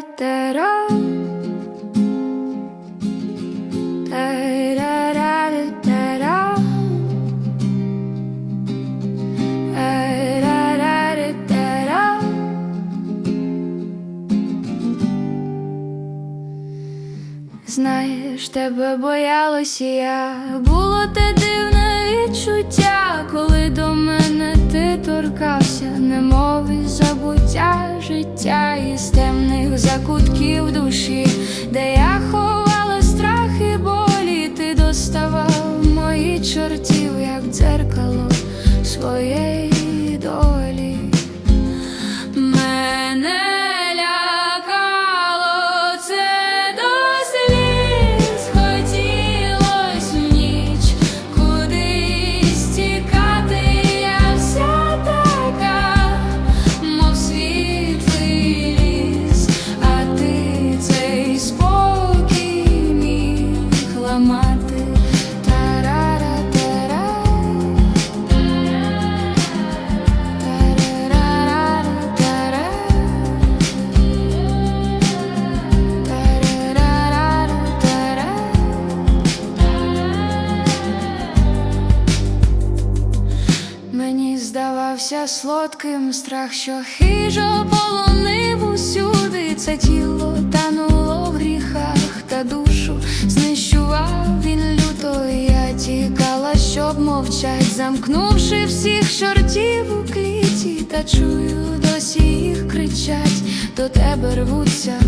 Та-ра-ра-ра-ра-ра. Знаєш, тебе боялась я було те дивне торкався, немов із забуття життя із темних закутків душі, де я ховала страх і болі, ти доставав мої чортів, як дзеркало здавався солодким страх, що хижо полонив усюди. Це тіло тануло в гріхах та душу. Знищував він люто, я тікала, щоб мовчать, замкнувши всіх чортів у кліті, та чую, досі їх кричать, до тебе рвуться